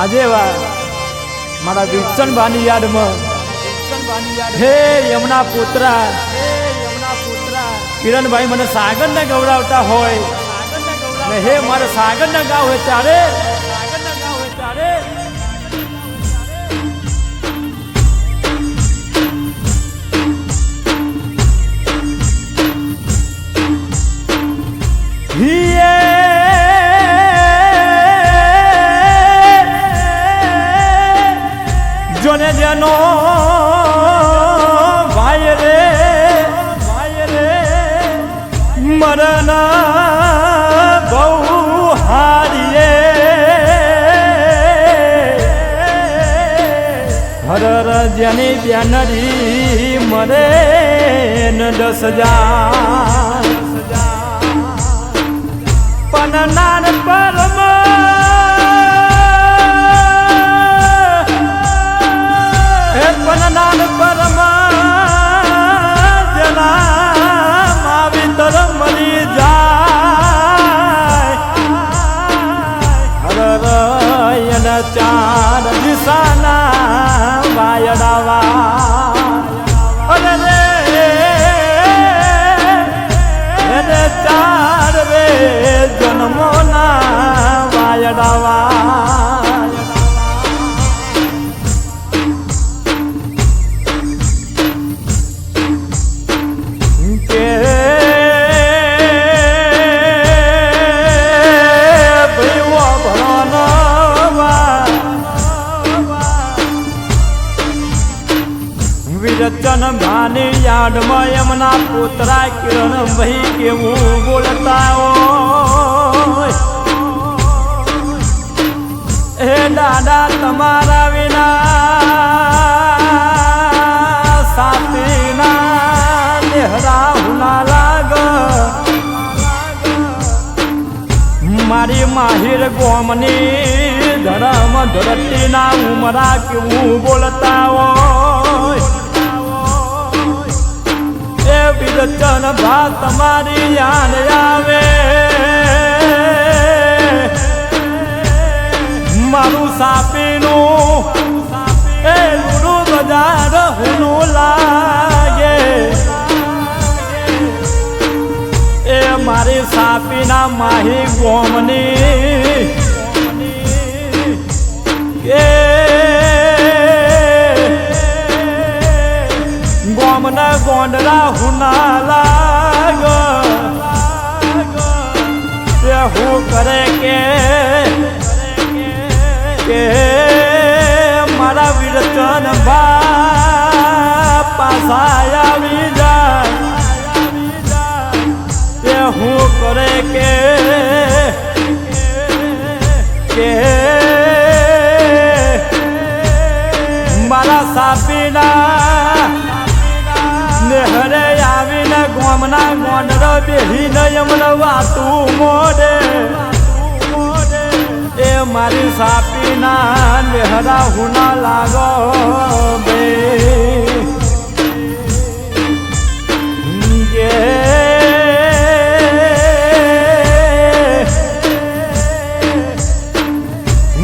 આજે મારા વિચન બાની યાદમાં. હે યમુના પુત્રા. કિરણભાઈ મને સાગર ને ગવડાવતા હોય હે મારે સાગર ના ગાવ હોય ત્યારે મરણ બહુ હારીએ. હરર જેની બેનરી મરે ન દસ હજાર. પણ નાન દિશાના વાયડાવા અરે રે એને ચાર રે જન્મોના વાયડાવા ભાની એમના પોતરા કિરણ ભાઈ કેવું બોલતા હોય? હે દાદા તમારા વિના સાપીના લેહરા હુના લાગ મારી માહિર ગોમની ધરમ ધરતીના ઉમરા કેવું બોલતા હોય? એ ભા તમારી યાદ આવે. મારું સાપીનું, એ લુડુ બજાર હુનું લાગે. એ મારી સાપીના માહી ગોમની. એ ગોમના ગોંડરા હુના લાગો તે હું કરે કે કે મારા વિરચન આવી જાય. તે હું કરે કે કે મારા સાપીના નેહરે આવીને ગોમના ગોંડરો બેહીને એમને વાતું મોડે એ મારી સાપીના નેહરા હુના લાગો બે.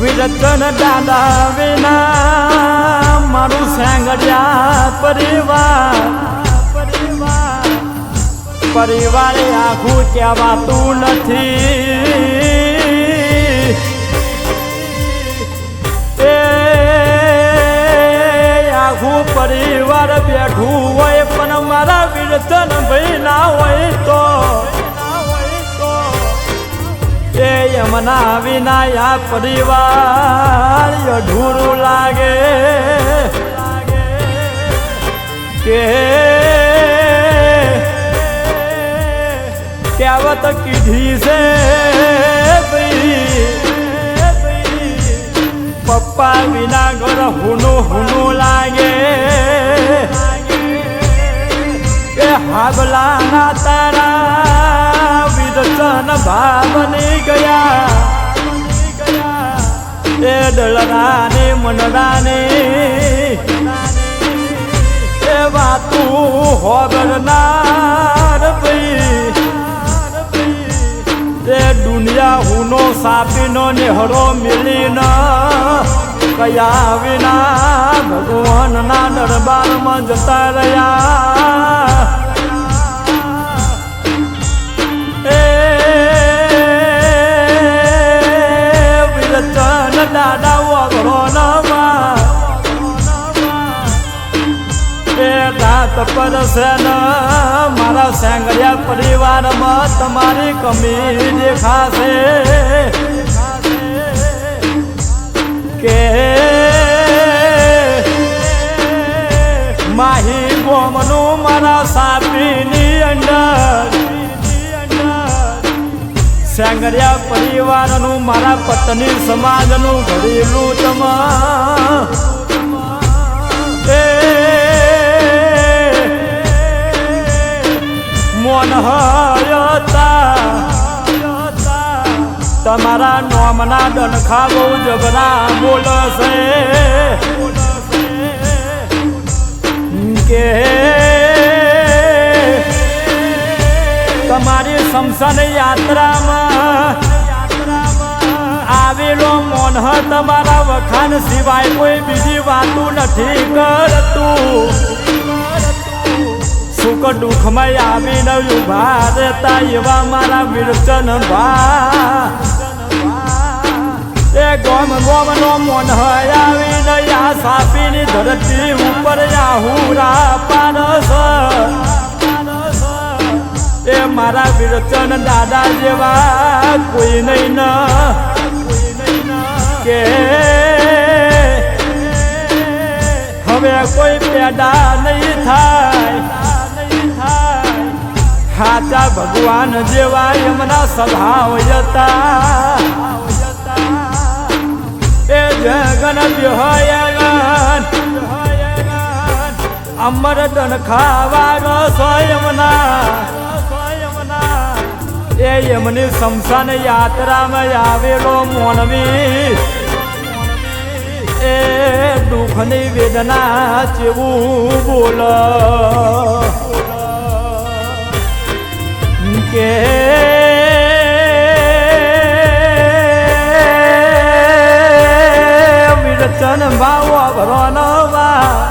વિરચન દાદા વિના મારું સેંગડિયા પરિવાર પરિવારે આખું કહેવાતું નથી. એ આખું પરિવાર બેઠું હોય, પણ મારા વિરચન ભાઈ ના હોય તો. એ યમના વિના આ પરિવાર અઢૂરું લાગે. કે કહેવત કીધી છે પપ્પા વિના ઘર હુનું હુનું લાગે એ હાગલાના તારા વિરચન ભાવની ગયા એ દળરાને મનરાને એ વાતું હોગરનાર ભાઈ એ દુનિયા હુનો સાપીનો નેહરો મિલીન કયા વિના ભગવાનના દરબારમાં જતા રહ્યા. પર મારા સેંગડિયા પરિવારમાં તમારી કમી દેખાશે. કે માહી ગોમનું મારા સાપીની અંદર. સેંગડિયા પરિવારનું મારા પત્ની સમાજનું ઘરેલું તમા. મોન હયતા તમારા નોમના ડનખા બહુ જબરા બોલશે કે તમારી સમસન યાત્રામાં આવેલો મોનહ તમારા વખાણ સિવાય કોઈ બીજી વાતું નથી કરતું. સુખ દુઃખમાં આવીને ઊભા રહેતા એવા મારા વિરચન ભા. એ ગોમ ગોમ નો મોન આવીને આ સાપીની ધરતી ઉપર આહુરા પારસ. એ મારા વિરચન દાદા જેવા કોઈ નહીં ન. કે હવે કોઈ પેદા નહીં થાય. હાચા ભગવાન જેવા એમના સ્વભાવ જતા એ જગન વિહયગન અમર દન ખાવાનો સ્વયંના. એ એમની શમશાન યાત્રામાં આવેલો મોનવી. એ દુઃખની વેદના જેવું બોલ. કે વિરચન ભાવ ભરવા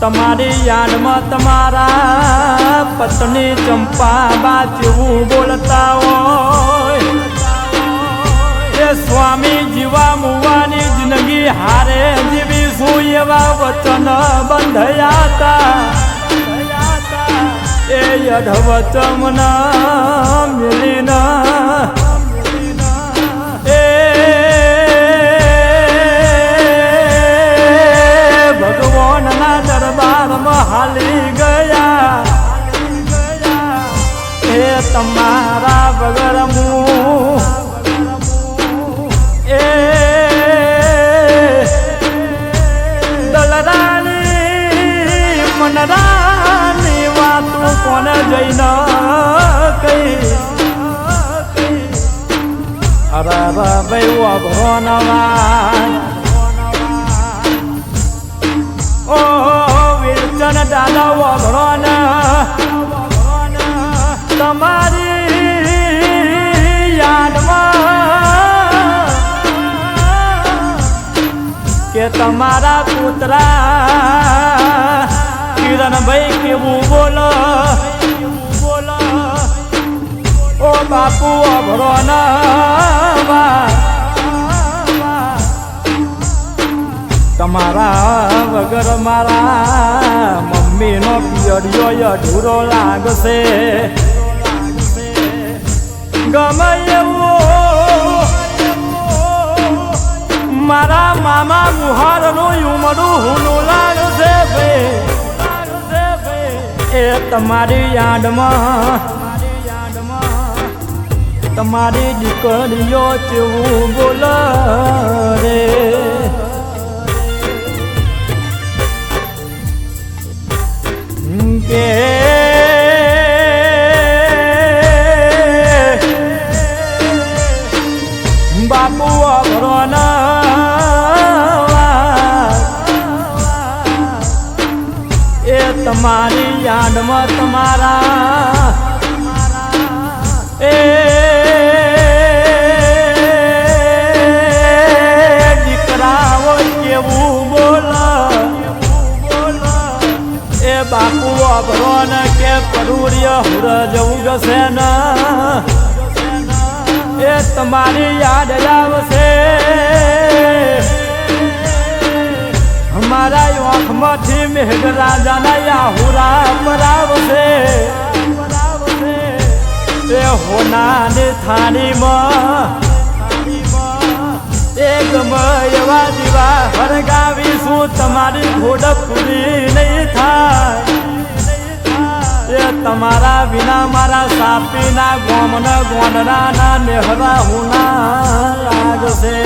તમારી યાદમાં તમારા પત્ની ચંપા બા જેવું બોલતા હોય. એ સ્વામી જીવા મુવાની જિંદગી હારે જીવી શું એવા વચન બંધયા હતા. એ યઢવચમના મિલીના વભરોનવા ઓ, વિરચન દાદા વભરોન તમારી યાદમાં કે તમારા પુત્રા કિરણભાઈ કેવું બોલો? બોલો ઓ બાપુ અભરો તમારા વગર મારા મમ્મીનો પિયડિયો અધૂરો લાગશે. ગમે એવું મારા મામા મુહારનું ઉમરું હુનું લાગશે ભાઈ. એ તમારી યાદમાં, તમારી દીકરીઓ કેવું બોલ રે? કે બાપુ એ તમારી યાદમાં તમારા. એ વાપરો ને કે પરુર્ય હુરજ ઉગશે ન. એ તમારી યાદ આવશે અમારા આંખમાંથી મેઘ રાજાના યાહુરા પરાવશે એ હોનાની થાળીમાં એક એવા દીવા હરગાવીશું. તમારી ઘોડ પૂરી નહીં થાય. તમારા વિના મારા સાપીના ગોમના ગોંડના નેહરા હુના લાગશે.